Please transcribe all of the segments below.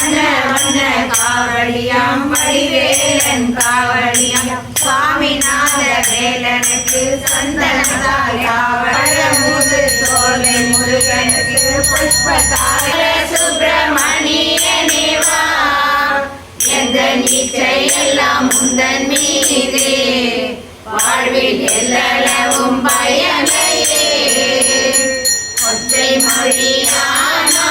வண்ண வண்ண காவடியாம் வடிவேலன் காவடியாம் சுவாமிநாத வேலனுக்கு சந்தனதாய் காவட முது சோலை முருகனுக்கு புஷ்பதாய சுப்பிரமணியனேவா எந்த நீச்சை எல்லாம் முந்தன் மீது வாழ்வில் எல்லளவும் பயனையே ஒற்றை மொழியானா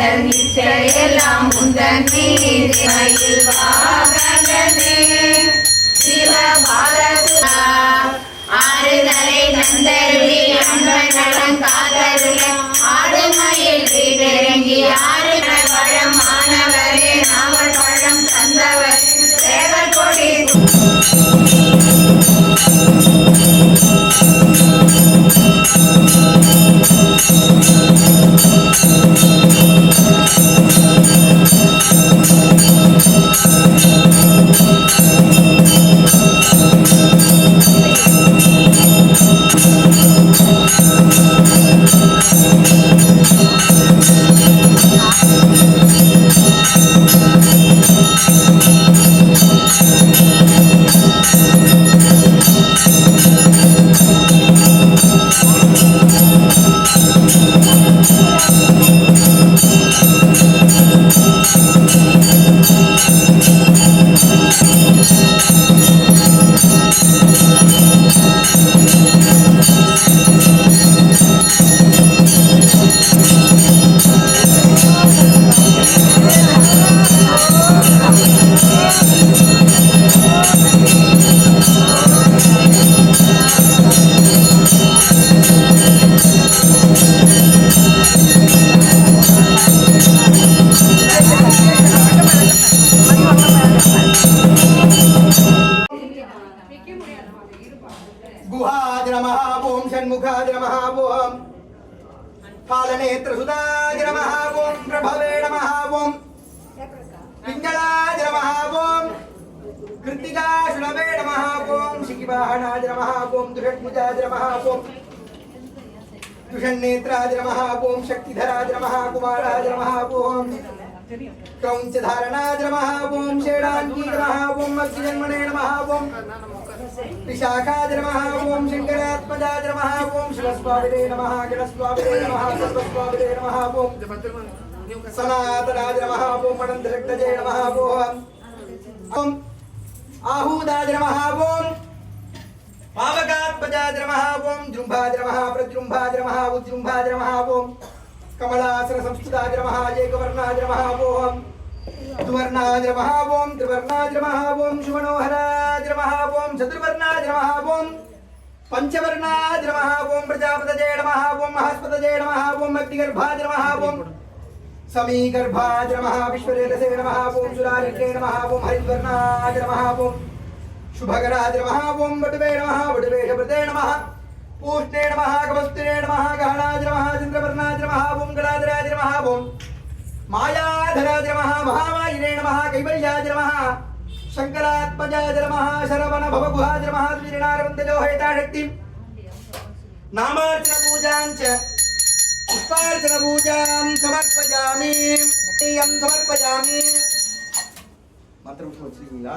உந்தன் செயலாம் உந்தன் நீதியில் வாகனே சிவபாலசுதா ஆறுதலை ஆறு பழம் நாவல் பழம் தந்தவரே वाहनाज नमः ओं शक्तिधराज नमः कुमाराज नमः ओं क्रौञ्चधारणाज नमः ओं षेडाङ्गी नमः ओं अग्निजन्मणे नमः ओं विशाखाज नमः ओं शङ्करात्मजाज नमः ओं शिवस्वामिने नमः गणस्वामिने नमः सर्वस्वामिने नमः ओं सनातनाज नमः ओं मणन्धरक्तजे नमः ओं आहूदाज नमः ओं పద్మనాభజాద్రమః ఓం జృంభాద్రమః ప్రజృంభాద్రమః ఉజృంభాద్రమః ఓం కమలాసన సంస్కృతాద్రమః ఏకవర్ణాద్రమః ఓం దువర్ణాద్రమః ఓం త్రివర్ణాద్రమః ఓం శుభనోహరాద్రమః ఓం చతుర్వర్ణాద్రమః ఓం పంచవర్ణాద్రమః ఓం ప్రజాపతజే నమః ఓం మహాస్పతజే నమః ఓం అగ్నిగర్భాద్రమః ఓం సమీగర్భాద్రమః విశ్వరేలసే నమః ఓం సురారికే నమః ఓం హరిద్వర్ణాద్రమః ఓం శుభగరాజ నమ ఓం వటువే నమ వటువేషభృతే నమ పూష్ణే నమ కవస్తునే నమ గహనాజ నమ చంద్రవర్ణాజ నమ ఓం గణాజరాజ నమ ఓం మాయాధరాజ నమ మహామాయినే నమ శరవణ భవగుహాజ నమ నామార్చన పూజాంచ పుష్పార్చన పూజాం సమర్పయామి సమర్పయామి మంత్రం వచ్చిందా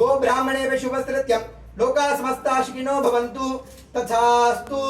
గో బ్రాహ్మణే శుభశ్రత్యం లోకా సమస్తాశికినో భవంతు తథాస్తు